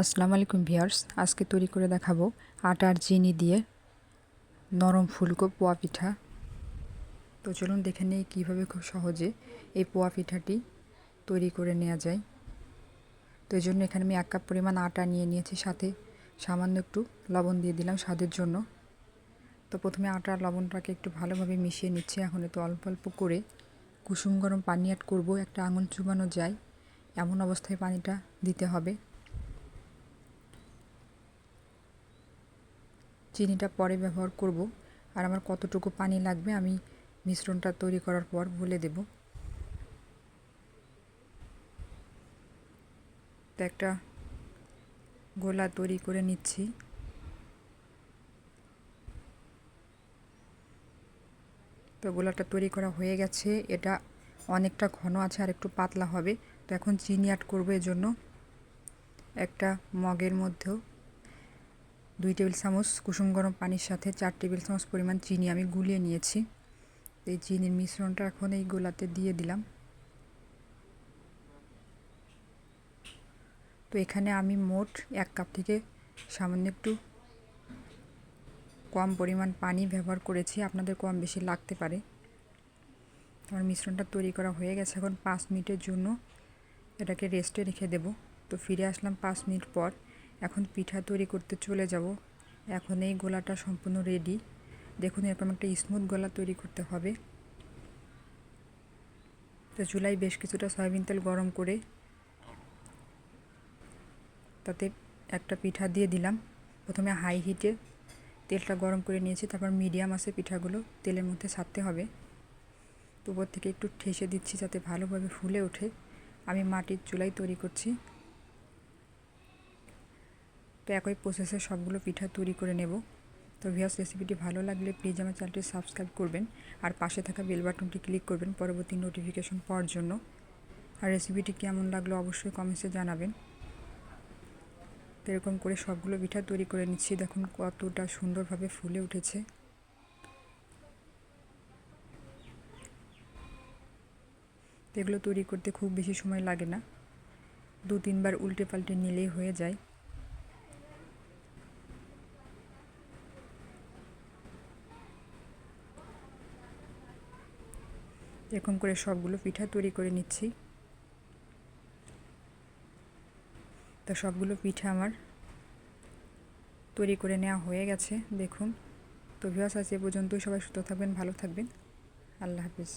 আসসালামু আলাইকুম ভিউয়ার্স। আজকে তৈরি করে দেখাবো আটার চিনি দিয়ে নরম ফুলকো পোয়া পিঠা। তো চলুন দেখে নিই কীভাবে খুব সহজে এই পোয়া পিঠাটি তৈরি করে নেওয়া যায়। তো এই জন্য এখানে আমি এক কাপ পরিমাণ আটা নিয়ে নিয়েছি সাথে সামান্য একটু লবণ দিয়ে দিলাম স্বাদের জন্য। তো প্রথমে আটা আর লবণটাকে একটু ভালোভাবে মিশিয়ে নিচ্ছি। এখন একটু অল্প অল্প করে কুসুম গরম পানি অ্যাড করব। একটা আঙুল চুবানো যায়। এমন অবস্থায় পানিটা দিতে হবে। চিনিটা পরে ব্যবহার করব। আর আমার কতটুকু পানি লাগবে আমি মিশ্রণটা তৈরি করার পর বলে দেব। একটা গোলা তৈরি করে নিচ্ছি। তো গোলাটা তৈরি করা হয়ে গেছে। এটা অনেকটা ঘন আছে, আর একটু পাতলা হবে। তো এখন চিনি অ্যাড করব এজন্য। একটা মগের মধ্যেও দুই টেবিল চামচ কুসুম গরম পানির সাথে চার টেবিল চামচ পরিমাণ চিনি আমি গুলিয়ে নিয়েছি। এই চিনির মিশ্রণটা এখন এই গোলাতে দিয়ে দিলাম। তো এখানে আমি মোট এক কাপ থেকে সামান্য একটু কম পরিমাণ পানি ব্যবহার করেছি, আপনাদের কম বেশি লাগতে পারে। আমার মিশ্রণটা তৈরি করা হয়ে গেছে, এখন পাঁচ মিনিটের জন্য এটাকে রেস্টে রেখে দেব। তো ফিরে আসলাম পাঁচ মিনিট পর। এখন পিঠা তৈরি করতে চলে যাব। এখন এই গোলাটা সম্পূর্ণ রেডি দেখুন, এরকম একটা স্মুথ গলা তৈরি করতে হবে। তো চুলায় বেশ কিছুটা সয়াবিন তেল গরম করে তাতে একটা পিঠা দিয়ে দিলাম। প্রথমে হাই হিটে তেলটা গরম করে নিয়েছি, তারপর মিডিয়াম আছে পিঠাগুলো, তেলের মধ্যে ছাড়তে হবে। উপর থেকে একটু ঠেসে দিচ্ছি যাতে ভালোভাবে ফুলে ওঠে। আমি মাটির চুলাই তৈরি করছি। তো একই প্রসেসে সবগুলো পিঠা তৈরি করে নেব। তো ভিয়াস রেসিপিটি ভালো লাগলে প্লিজ আমার চ্যানেলটি সাবস্ক্রাইব করবেন আর পাশে থাকা বেল বাটনটি ক্লিক করবেন পরবর্তী নোটিফিকেশন পাওয়ার জন্য। আর রেসিপিটি কেমন লাগল অবশ্যই কমেন্টসে জানাবেন। তো এরকম করে সবগুলো পিঠা তৈরি করে নিচ্ছি। দেখুন কতটা সুন্দরভাবে ফুলে উঠেছে। এগুলো তৈরি করতে খুব বেশি সময় লাগে না। দু তিনবার উল্টে পাল্টে নিলেই হয়ে যায়। এরকম করে সবগুলো পিঠা তৈরি করে নিচ্ছি। তো সবগুলো পিঠা আমার তৈরি করে নেওয়া হয়ে গেছে, দেখুন। তো ভিওয়াস আছে পর্যন্তই। সবাই সুস্থ থাকবেন, ভালো থাকবেন। আল্লাহ হাফিজ।